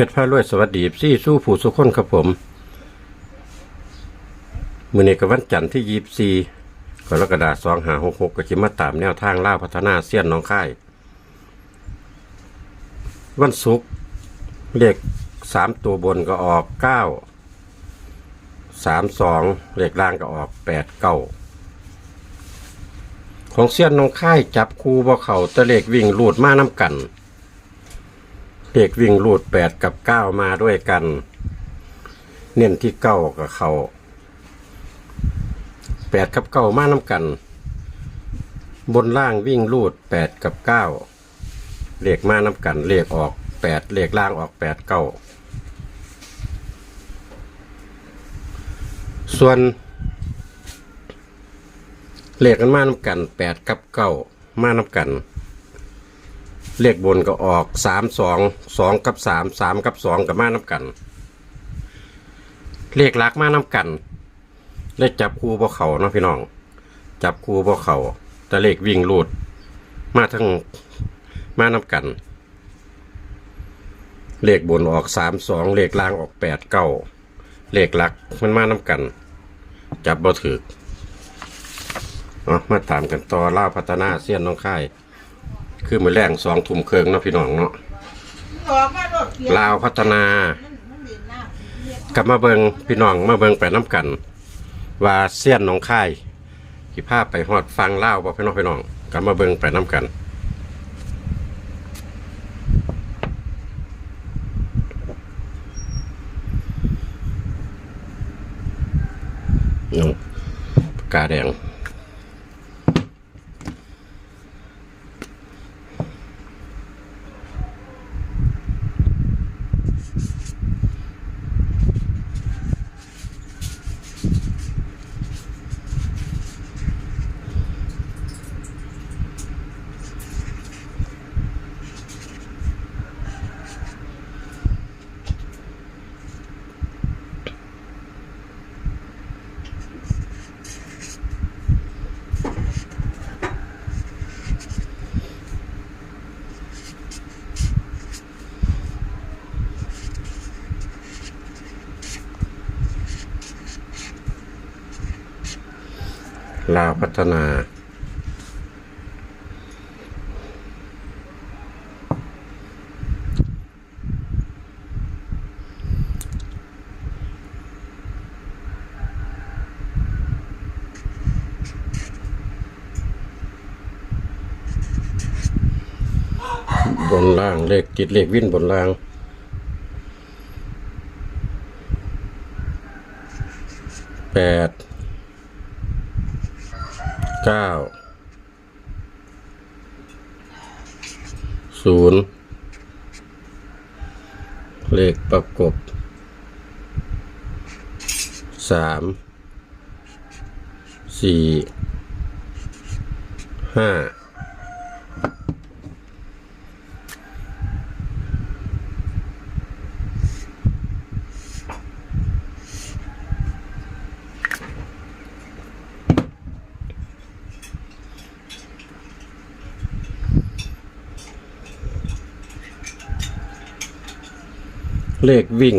พชรพารวยสวัสดีซี่สู้ผู้สุขคนครับผมมือนี้กับวันจันทร์ที่ยีบซีกรกฎาสองหาหกหกก็จะมาตามแนวทางล่าพัฒนาเสี้ยนน้องค่าย วันศุกร์เลขสามตัวบนก็ออกเก้าสามสองเลขล่างก็ออกแปดเก้าของเสี้ยนน้องค่ายจับคูบ่เขาตะเลขวิ่งลูดมาน้ำกัน เลขวิ่งรูดแปดกับเก้ามาด้วยกัน เน้นที่เก้ากับเขาแปดกับเก้ามาน้ำกัน บนล่างวิ่งรูดแปดกับเก้าเลขมาน้ำกันเลขออกแปดเลขล่างออกแปดเก้าส่วนเลขกันมาน้ำกันแปดกับเก้ามาน้ำกัน เลขบนก็ออกสามสองสองกับสามสามกับสองกับมาน้ำกัน เลขหลักมาน้ำกัน เลขจับคู่บ่เขาเนาะพี่น้อง จับคู่บ่เขาแต่เลขวิ่งรูด มาทั้งมาน้ำกัน เลขบนออกสามสองเลขล่างออกแปดเก้าเลขหลักมันมาน้ำกัน จับบ่ถืออมาตามกันต่อเล่าพัฒนาเสี้ยนน้องค่าย คือมือแรงสองทุ่มเคืองเนาะพี่น้องเนาะออกมาโดดเปลี่ยนลาวพัฒนามันมันเด่นหน้าเรียกกลับมาเบิงพี่น้องมาเบิงไปน้ำกัน ว่าเสี้ยนหนองค่ายที่พาไปฮอดฟังเล่าวบ่พี่น้องพี่น้องกลับมาเบิงไปน้ำกันนูปากกาแดง ลาวพัฒนา บนล่างเลขติดเลขวิ่นบนล่างแปด เก้าศูนย์เลขประกบสามสี่ห้า เลขวิ่ง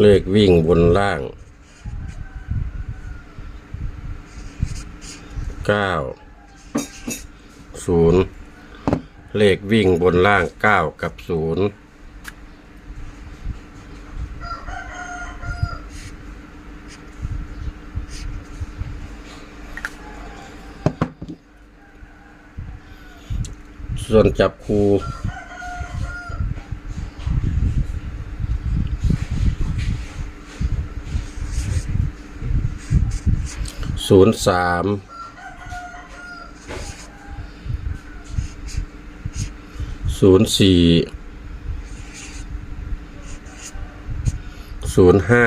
เลขวิ่งบนล่างเก้าศูนย์เลขวิ่งบนล่างเก้ากับศูนย์ ส่วนจับคูศูนย์สามศูนย์สี่ศูนย์ห้า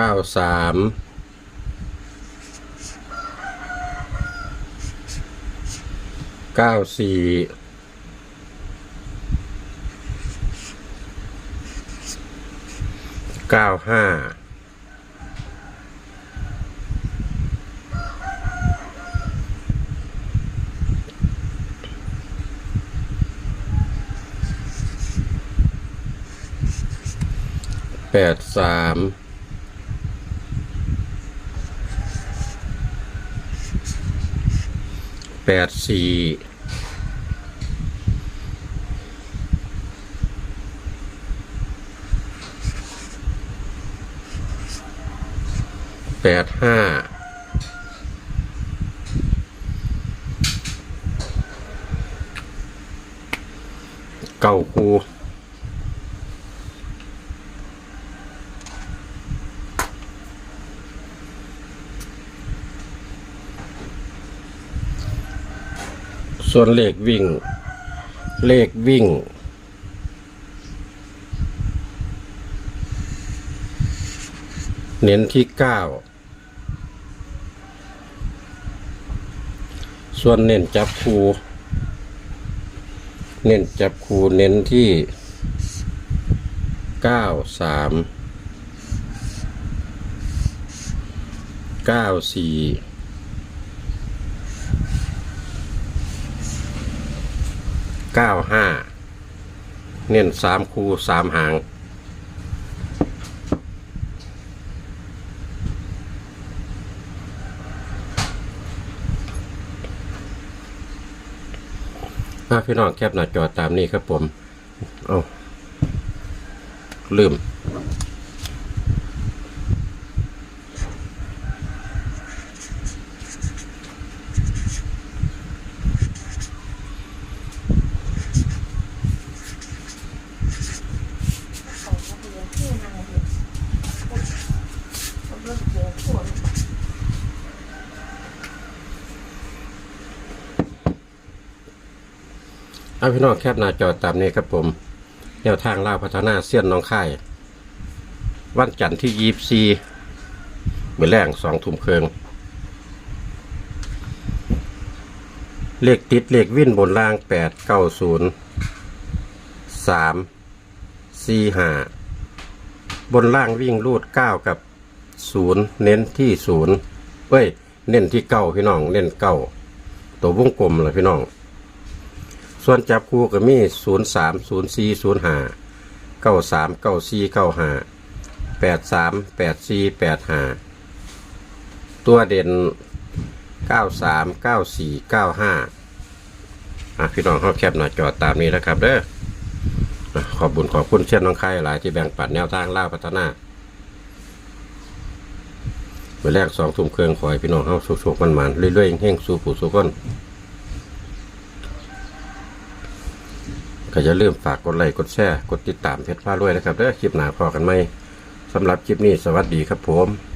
เก้าสามเก้าสี่เก้าห้าแปดสาม แปดสี่แปดห้าเก้าคู ส่วนเลขวิ่ง เลขวิ่ง เน้นที่เก้าส่วนเน้นจับคูเน้นจับคูเน้นที่เก้าสามเก้าสี่ เก้าห้าเน้นสามคูสามหางอะพี่น้องแคบหน้าจอตามนี้ครับผม เอาลืม เขาก็เรียนที่นางเห็น เขาเริ่มเจอคนเอาพี่น้องแคปหน้าจอตามนี้ครับผมแนวทางล่าวพัฒนาเสี้ยนน้องค่าย วันจันทร์ที่ยีบซีเมื่อแรงสองทุ่มเคืองเลขติดเลขวิ่นบนล่างแปดเก้าศูนย์สามสี่ห้าบนล่างวิ่งรูดเก้ากับ ศูนย์เน้นที่ศูนย์เอ้ย เน้นที่เก้าพี่น้อง เน้นเก้าตัววงกลมเลยพี่น้อง ส่วนจับคู่ก็มีศูนย์สามศูนย์สี่ศูนย์ห้าเก้าสามเก้าสี่เก้าห้าแปดสามแปดสี่แปดห้าตัวเด่นเก้าสามเก้าสี่เก้าห้าอะพี่น้องเขาแคปหน้าจอดตามนี้นะครับเด้อขอบบุญขอบคุณเช่นน้องไข่หลายที่แบ่งปันแนวทางล่าพัฒนา เมื่อแรกสองทุ่มเครื่องขอยพี่น้องเฮาสุกๆมันมันเรื่อยๆเฮงสู่ผู้สู่คนก็อย่าลืมฝากกดไลค์กดแชร์กดติดตามเพจฟ้ารวยนะครับเด้อคลิปหน้าพอกันไหมสำหรับคลิปนี้สวัสดีครับผม